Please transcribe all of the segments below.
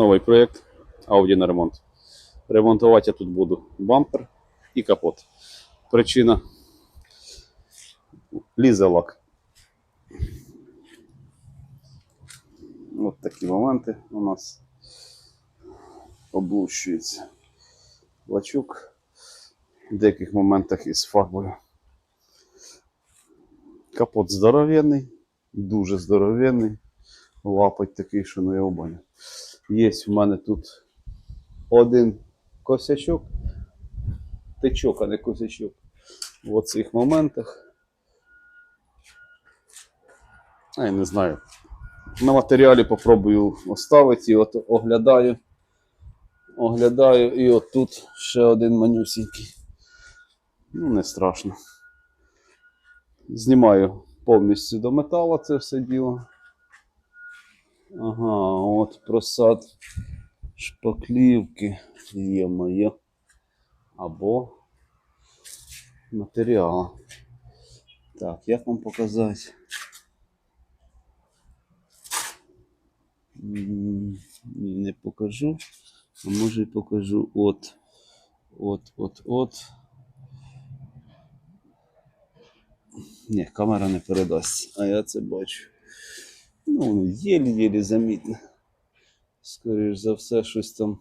новий проєкт Audi на ремонт. Ремонтувати я тут буду бампер і капот. Причина лізе лак. От такі моменти у нас облущується лачок. В деяких моментах із фарбою. Капот здоровенний, дуже здоровенний. Лапоть такий, що не його баня. Є в мене тут один косячок, тичок, а не косячок. В оцих моментах. А я не знаю. На матеріалі попробую оставити і от оглядаю. Оглядаю і от тут ще один манюсінький. Ну, не страшно. Знімаю повністю до металу це все діло. Ага, от просад шпаклівки є моє. Або матеріал. Так, як вам показати? Ні, не покажу. А може і покажу от. От, от, от. Ні, камера не передасть, а я це бачу. Ну, єлі-єлі замітно. Скоріш за все, щось там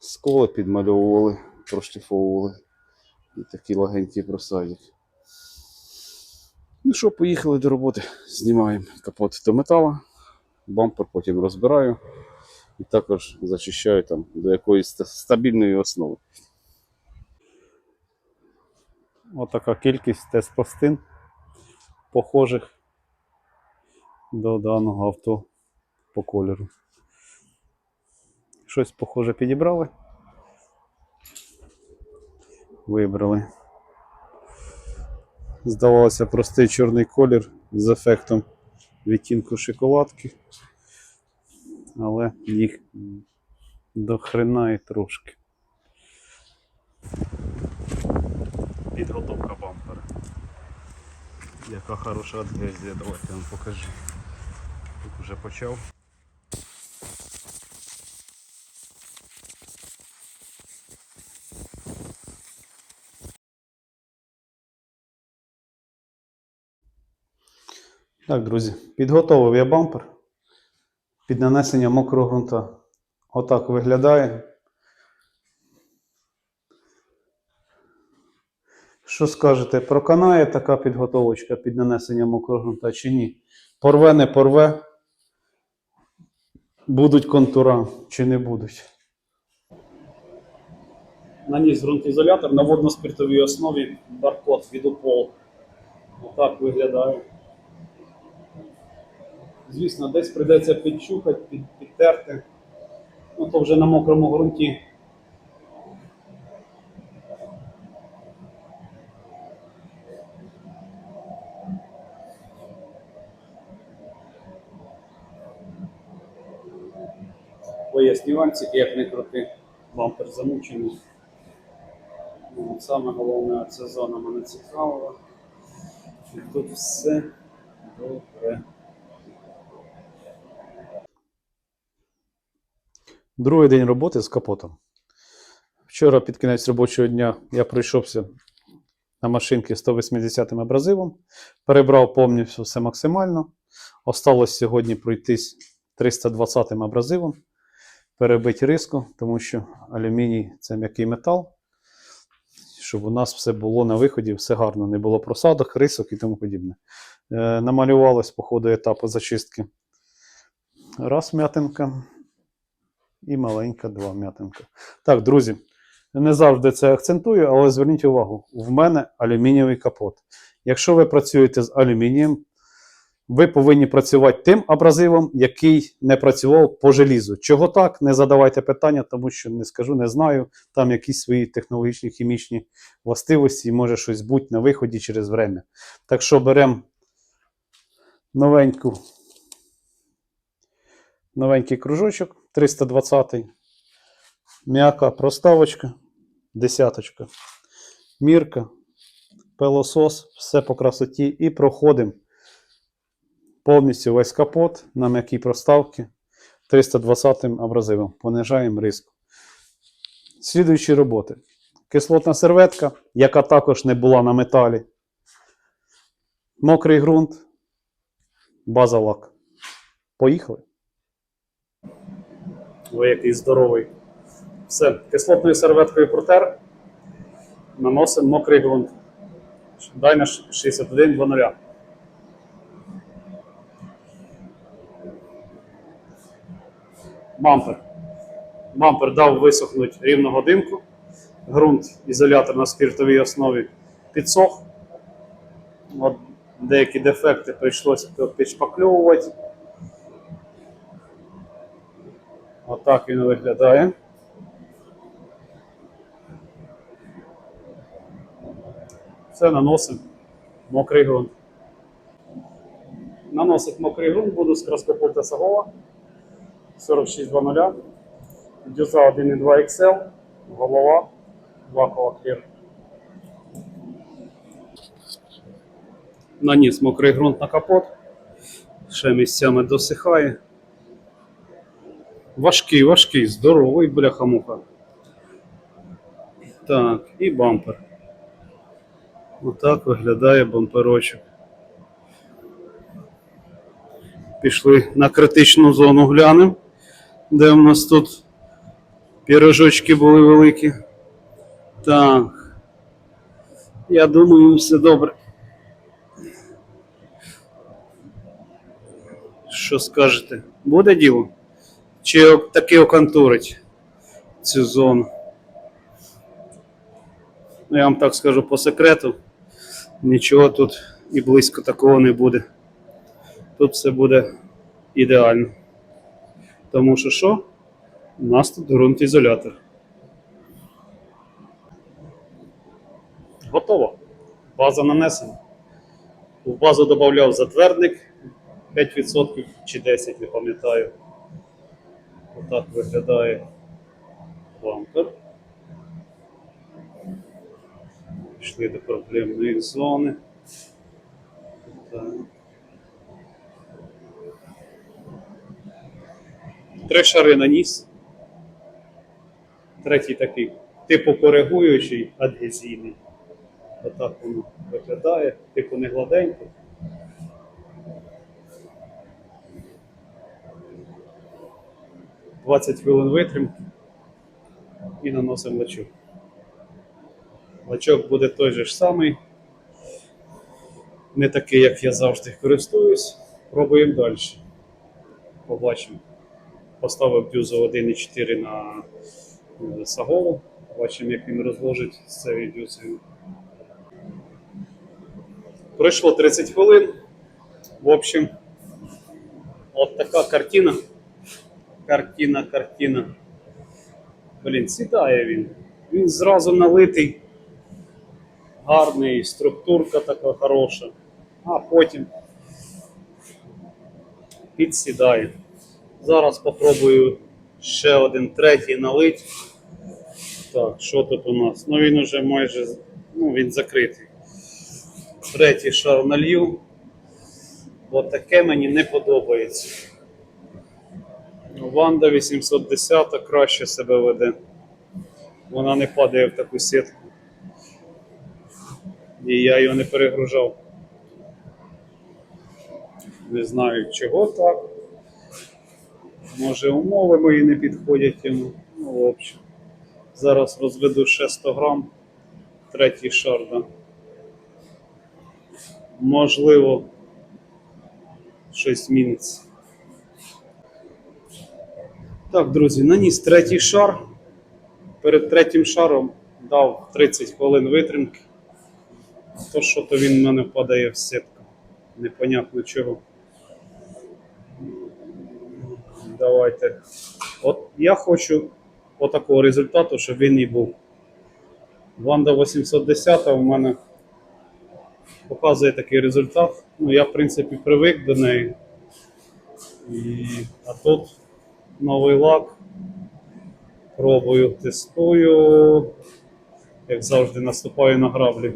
сколи підмальовували, прошліфовували. І такий легенький просадик. Ну що, поїхали до роботи. Знімаємо капот до металу, бампер потім розбираю і також зачищаю там до якоїсь стабільної основи. Отака кількість тест-пластин, похожих до даного авто по кольору. Щось похоже підібрали. Вибрали. Здавалося, простий чорний колір з ефектом відтінку шоколадки. Але їх до хрена і трошки. Підготовка бампера. Яка хороша адгезія, давайте вам покажу. Вже почав. Так, друзі, підготовив я бампер під нанесення мокрого ґрунта. Отак виглядає. Що скажете, проканає така підготовочка під нанесення мокрого ґрунта чи ні? Порве, не порве. Будуть контура чи не будуть. Наніс ґрунтоізолятор на водно-спиртовій основі баркод від УПОЛ. Отак виглядає. Звісно, десь прийдеться підчухати, підтерти. Ну, то вже на мокрому ґрунті. Нюансики, як не крути, бампер замучений. Ну, Саме головне, ця зона мене цікавила. Тут все добре. Другий день роботи з капотом. Вчора під кінець робочого дня я пройшовся на машинці 180 м абразивом, перебрав повністю все максимально. Осталось сьогодні пройтись 320 м абразивом, перебити риску, тому що алюміній це м'який метал. Щоб у нас все було на виході, все гарно, не було просадок, рисок і тому подібне. Е, намалювалось по ходу етапу зачистки. Раз м'ятинка, і маленька два м'ятинка. Так, друзі, не завжди це акцентую, але зверніть увагу, в мене алюмінієвий капот. Якщо ви працюєте з алюмінієм, ви повинні працювати тим абразивом, який не працював по желізу. Чого так? Не задавайте питання, тому що не скажу, не знаю. Там якісь свої технологічні хімічні властивості, може щось бути на виході через время. Так що беремо новеньку новенький кружочок 320 м'яка проставочка, десяточка, мірка, пилосос, все по красоті і проходимо повністю весь капот на м'якій проставці. 320 абразивом. Понижаємо риск. Слідуючі роботи. Кислотна серветка, яка також не була на металі. Мокрий ґрунт. База лак. Поїхали. Ви який здоровий. Все, кислотною серветкою протер. Наносимо мокрий ґрунт. Дай на 61 2 Бампер. Бампер дав висохнути рівно годинку. Ґрунт ізолятор на спіртовій основі підсох. От деякі дефекти прийшлося підшпакльовувати. Отак він виглядає. Все наносимо мокрий ґрунт. Наносить мокрий ґрунт, буду з краскопульта Сагова 4620. Дюза 1.2 XL, голова, вакова клір. Наніс мокрий ґрунт на капот. Ще місцями досихає. Важкий, важкий, здоровий бляха-муха. Так, і бампер. Отак виглядає бамперочок. Пішли на критичну зону глянемо, де в нас тут пірожочки були великі. Так. Я думаю, все добре. Що скажете? Буде діло? Чи таки оконтурить цю зону? Ну, я вам так скажу по секрету. Нічого тут і близько такого не буде. Тут все буде ідеально. Тому що що? У нас тут ґрунтоізолятор. Готово. База нанесена. В базу додавав затвердник 5% чи 10%, не пам'ятаю. Отак виглядає бампер. Пішли до проблемної зони. Так. Три шари наніс. Третій такий типу коригуючий, адгезійний. Отак воно виглядає, типу не гладенький. Двадцять хвилин витримки і наносимо лачок. Лачок буде той же ж самий. Не такий, як я завжди користуюсь. Пробуємо далі. Побачимо. Поставив дюзу 1,4 на е, Сагову. Бачимо, як він розложить з цією дюзою. Пройшло 30 хвилин. В общем, от така картина. Картина, картина. Блін, сідає він. Він зразу налитий. Гарний, структурка така хороша. А потім підсідає. Зараз спробую ще один третій налить. Так, що тут у нас? Ну він уже майже ну, він закритий. Третій шар налью. От таке мені не подобається. Ванда 810 краще себе веде. Вона не падає в таку сітку. І я його не перегружав. Не знаю чого так. Може умови мої не підходять йому. Ну, в общем. Зараз розведу ще 100 грам. Третій шарда. Можливо, щось зміниться. Так, друзі, наніс третій шар. Перед третім шаром дав 30 хвилин витримки. То що то він в мене впадає в сітку. Непонятно чого. Давайте. От я хочу отакого результату, щоб він і був. Ванда 810 у мене показує такий результат. Ну, я, в принципі, привик до неї. І, а тут новий лак. Пробую, тестую. Як завжди, наступаю на граблі.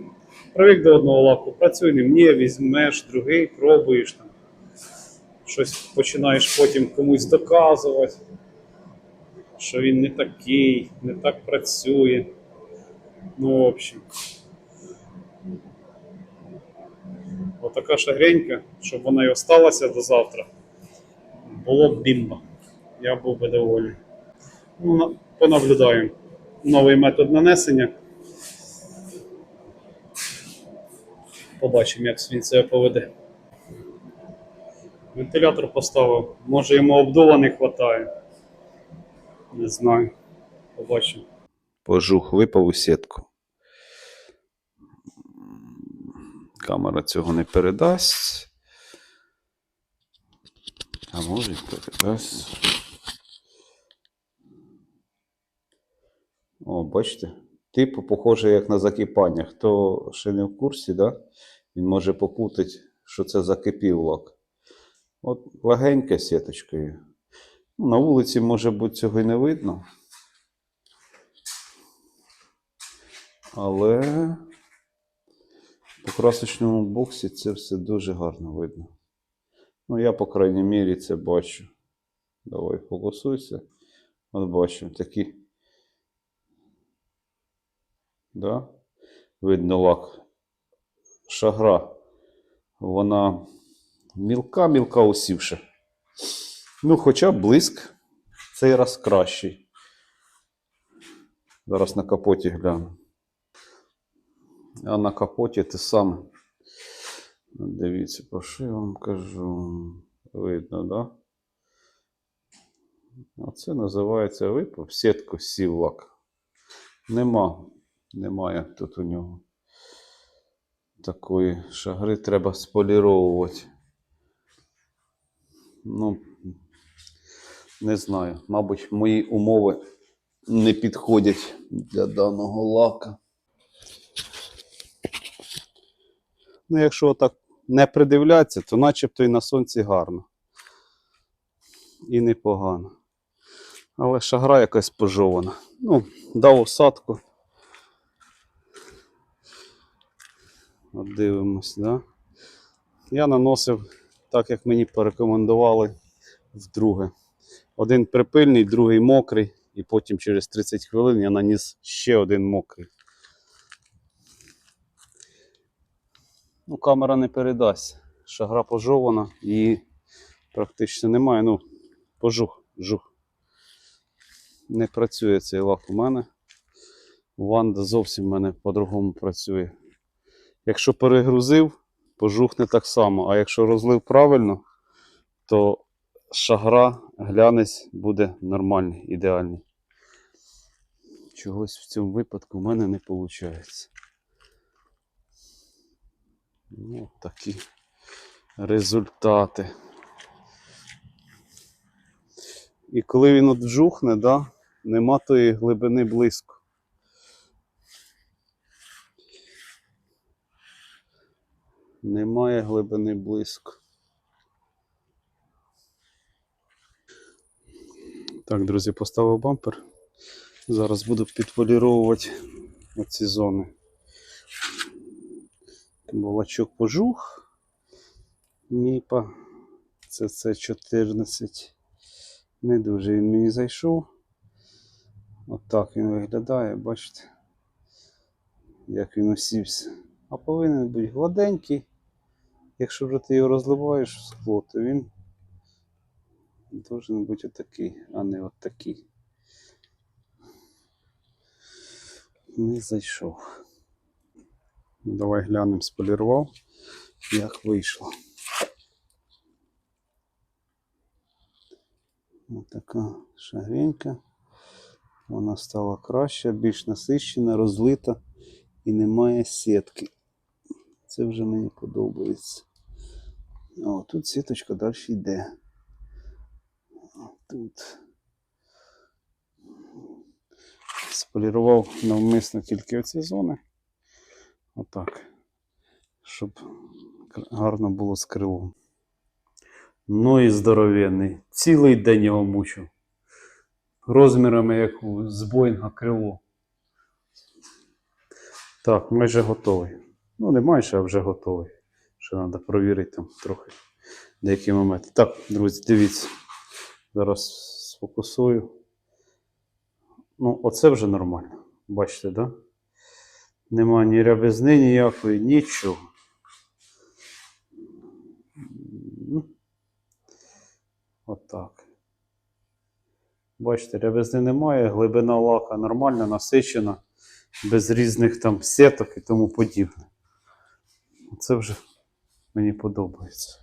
Привик до одного лаку, працюй ним, ні, візьмеш, другий, пробуєш там. Щось починаєш потім комусь доказувати, що він не такий, не так працює. Ну, в общем. Отака шагренька, щоб вона і осталася до завтра. Було б бімба. Я був би доволі. Ну, понаблюдаємо. Новий метод нанесення. Побачимо, як він себе поведе. Вентилятор поставив. Може йому обдува не вистачає. Не знаю. Побачимо. Пожух випав у сітку. Камера цього не передасть. А може передасть. О, бачите? Типу, похоже, як на закипання. Хто ще не в курсі, да? він може попутати, що це закипів лак. От легенька сіточкою. Ну, На вулиці, може бути, цього й не видно. Але по красочному боксі це все дуже гарно видно. Ну, я, по крайній мірі, це бачу. Давай фокусуйся. От бачимо такі. Да? Видно лак. Шагра. Вона мілка-мілка усівша. Ну, хоча блиск цей раз кращий. Зараз на капоті гляну. А на капоті те саме. Дивіться, про що я вам кажу. Видно, да? Оце називається випав сітку сів лак. Нема. Немає тут у нього. Такої шагри треба споліровувати. Ну, не знаю. Мабуть, мої умови не підходять для даного лака. Ну, якщо так не придивлятися, то начебто і на сонці гарно. І непогано. Але шагра якась пожована. Ну, дав осадку. От дивимось, да? Я наносив так, як мені порекомендували вдруге. Один припильний, другий мокрий, і потім через 30 хвилин я наніс ще один мокрий. Ну, камера не передасть. Шагра пожована і практично немає. Ну, пожух, жух. Не працює цей лак у мене. Ванда зовсім в мене по-другому працює. Якщо перегрузив, пожухне так само. А якщо розлив правильно, то шагра, глянець буде нормальний, ідеальний. Чогось в цьому випадку в мене не виходить. Ну, такі результати. І коли він от вжухне, да, нема тої глибини близько. Немає глибини близько. Так, друзі, поставив бампер. Зараз буду підполіровувати оці зони. Балачок пожух. Міпа. Це це 14. Не дуже він мені зайшов. Отак він виглядає, бачите, як він осівся. А повинен бути гладенький. Якщо вже ти його розливаєш в скло, то він должен бути отакий, а не отакий. Не зайшов. Ну, давай глянемо, сполірував, як вийшло. Ось така шагренька. Вона стала краща, більш насищена, розлита і немає сітки. Це вже мені подобається. О, тут сіточка далі йде. Тут. Сполірував навмисно тільки оці зони. Отак. Щоб гарно було з крилом. Ну і здоровенний. Цілий день його мучив. Розмірами, як з Боїнга крило. Так, майже готовий. Ну, не майже, а вже готовий. Ще треба провірити там трохи деякі моменти. Так, друзі, дивіться. Зараз сфокусую. Ну, оце вже нормально. Бачите? Да? Нема ні рябизни ніякої, нічого. Ну, Отак. Бачите, рябизни немає, глибина лака нормальна, насичена, без різних там сеток і тому подібне. Це вже мені подобається.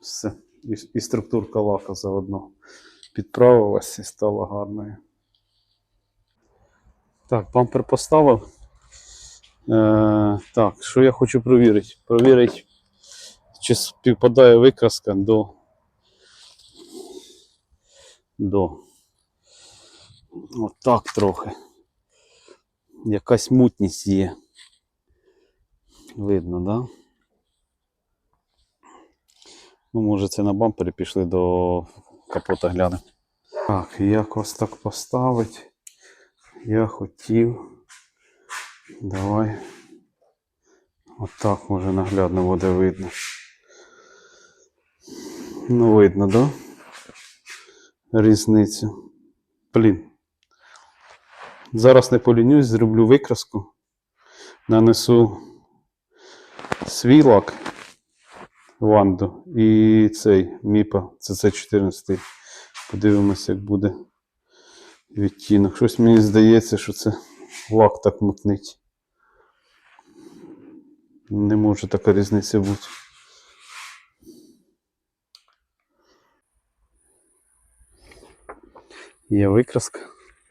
Все. І, і структурка лака заодно підправилась і стала гарною. Так, бампер поставив. Е, так, що я хочу провірити? Провірити, чи співпадає викраска до. До. Отак трохи. Якась мутність є. Видно, да? Ну, може, це на бампері пішли до капота глянемо. Так, як ось так поставить. Я хотів. Давай. Отак може наглядно буде видно. Ну, видно, да? Різницю. Блін. Зараз не полінюсь, зроблю викраску. Нанесу свій лак Ванду і цей Міпа CC14. Подивимося, як буде відтінок. Щось мені здається, що це лак так мутнить. Не може така різниця бути. Є викраска.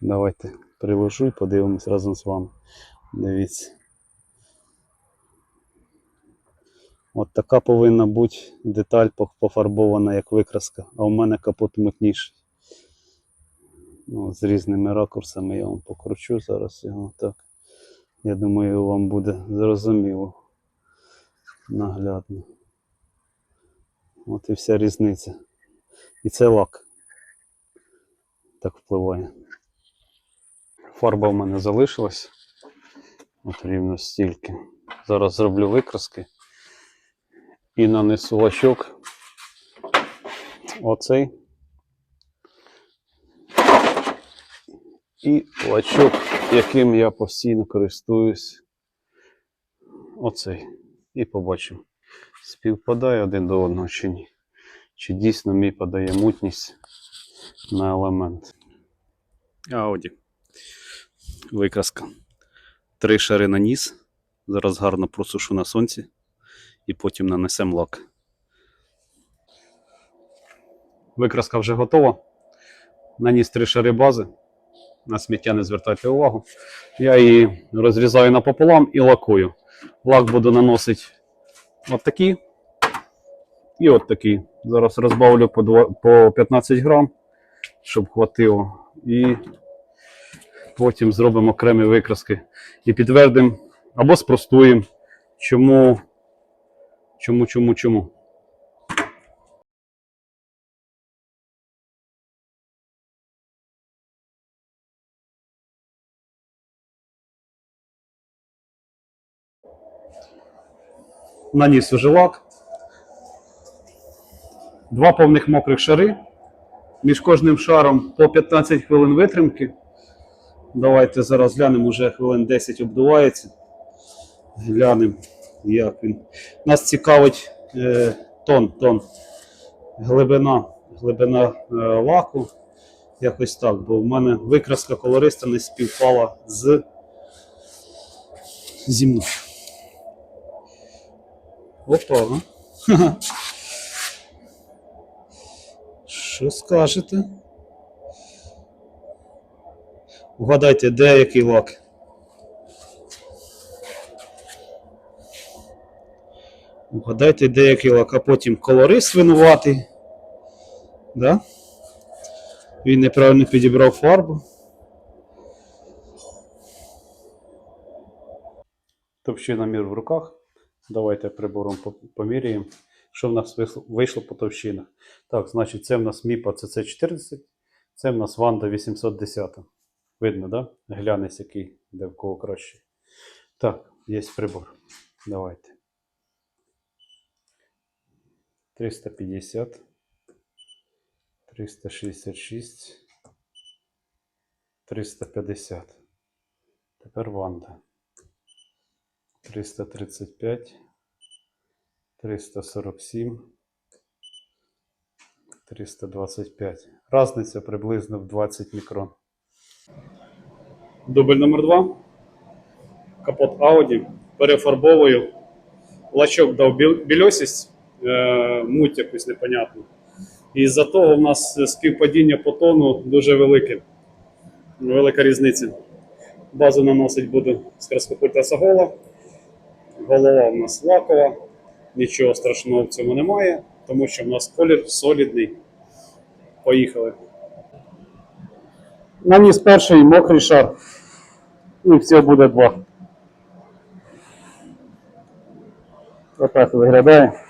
Давайте приложу і подивимось разом з вами. Дивіться. От така повинна бути деталь пофарбована як викраска, а у мене капот мутніший. Ну, з різними ракурсами я вам покручу зараз його так. Я думаю, вам буде зрозуміло. Наглядно. От і вся різниця. І це лак. Так впливає. Фарба в мене залишилась. От рівно стільки. Зараз зроблю викраски і нанесу лачок. Оцей. І лачок, яким я постійно користуюсь. Оцей. І побачимо, співпадає один до одного чи ні. Чи дійсно мій подає мутність на елемент. Ауді. Викраска. Три шари наніс. Зараз гарно просушу на сонці і потім нанесемо лак. Викраска вже готова. Наніс три шари бази. На сміття не звертайте увагу. Я її розрізаю напополам і лакую. Лак буду наносити от такий і от такий. Зараз розбавлю по, два- по 15 грам, щоб хватило. І потім зробимо окремі викраски і підтвердимо або спростуємо, чому, чому, чому, чому. Наніс уже лак. Два повних мокрих шари. Між кожним шаром по 15 хвилин витримки. Давайте зараз глянемо, вже хвилин 10 обдувається. Глянемо, як він. Нас цікавить е, тон, тон. Глибина, глибина е, лаку. Якось так, бо в мене викраска колориста не співпала з зі мною. Опа. Що скажете? Угадайте, де який лак? Угадайте, де який лак, а потім колорист винуватий. Да? Він неправильно підібрав фарбу. Товщиномір в руках. Давайте прибором поміряємо, що в нас вийшло- по товщинах. Так, значить, це в нас Міпа CC14, це в нас Ванда 810. Видно, да? Глянець який, де в кого краще. Так, є прибор. Давайте. 350, 366, 350. Тепер Ванда. 335, 347, 325. Разниця приблизно в 20 мікрон. Дубль номер 2. Капот Audi. Перефарбовую. Лачок дав біл- більосість, е, Муть якусь непонятну. І з-за того в нас співпадіння по тону дуже велике. Велика різниця. Базу наносить буде з краскопульта Сагола. Голова в нас лакова. Нічого страшного в цьому немає, тому що в нас колір солідний. Поїхали. Наніс перший мокрий шар. І всього буде два. Отак виглядає.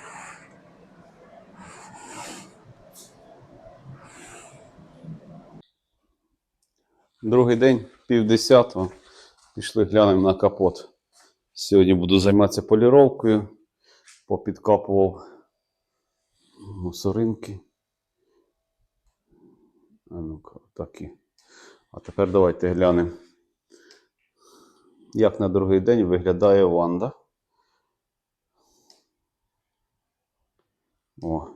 Другий день, пів десятого. Пішли глянемо на капот. Сьогодні буду займатися поліровкою. Попідкапував мусоринки. А ну-ка, такі. А тепер давайте глянемо, як на другий день виглядає Ванда. О.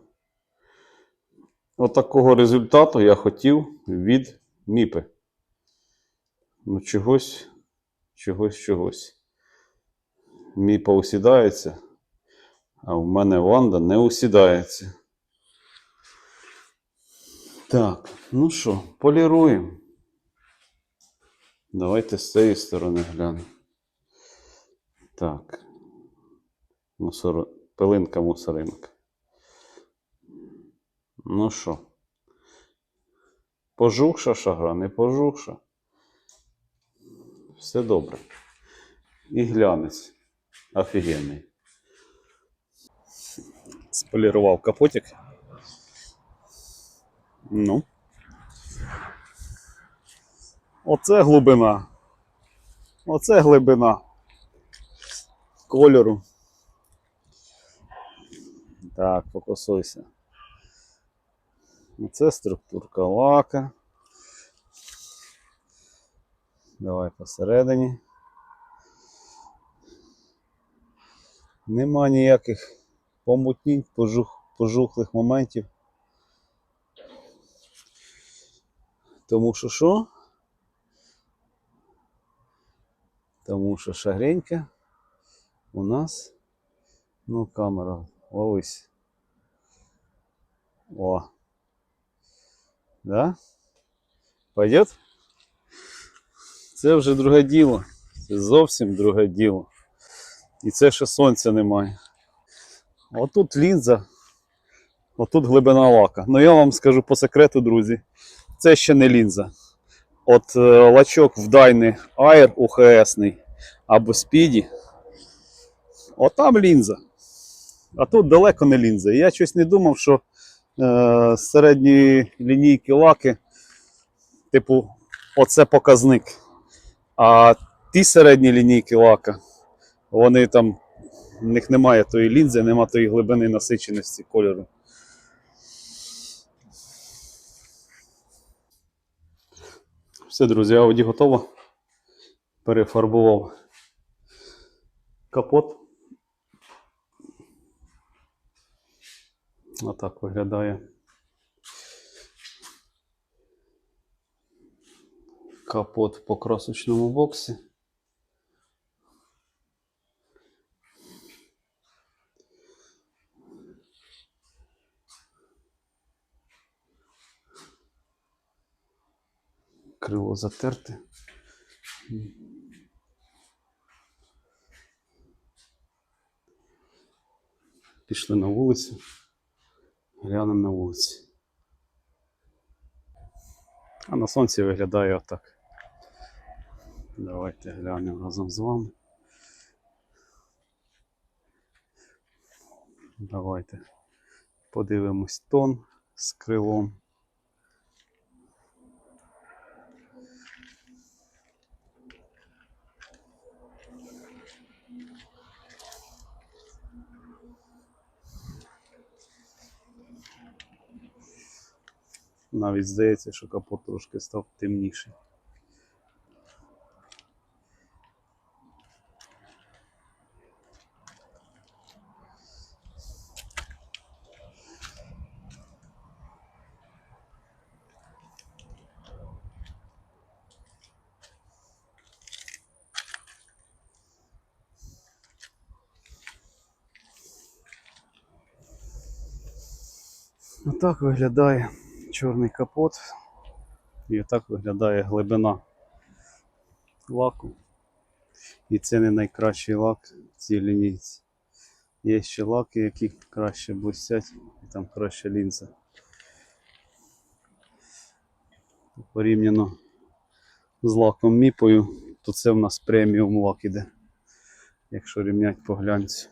От такого результату я хотів від Міпи. Ну, чогось, чогось, чогось. Міпа усідається, а в мене Ванда не усідається. Так, ну що, поліруємо. Давайте з цієї сторони глянемо. Так. Мусор... Пилинка мусоринка. Ну що? Пожухша шагра, не пожухша. Все добре. І глянець. Офігенний. Сполірував капотик. Ну. Оце глибина. Оце глибина кольору. Так, фокусуйся. Оце структурка лака. Давай посередині. Нема ніяких помутнінь, пожух, пожухлих моментів. Тому що що? Тому що шагренька у нас. Ну, камера, ловись. О. Да? Пойдет? Це вже друге діло. Це зовсім друге діло. І це ще сонця немає. Отут лінза, отут глибина лака. Ну я вам скажу по секрету, друзі, це ще не лінза. От е, лачок в Дайни Air УХСний або Speedy, отам лінза. А тут далеко не лінза. Я щось не думав, що е, середні лінійки лаки, типу, оце показник. А ті середні лінійки лака, вони там, в них немає тої лінзи, немає тої глибини насиченості кольору. Все, друзі, ауді готово. Перефарбував капот. Отак виглядає. Капот в покрасочному боксі. Крило затерте. Пішли на вулицю. Глянемо на вулиці. А на сонці виглядає отак. Давайте глянемо разом з вами. Давайте подивимось тон з крилом. Навіть здається, що капот трошки став темніший. Отак виглядає чорний капот. І отак виглядає глибина лаку. І це не найкращий лак в цій лінійці. Є ще лаки, які краще блистять, і там краща лінза. Порівняно з лаком міпою, то це в нас преміум лак іде, якщо рівнять по глянцю.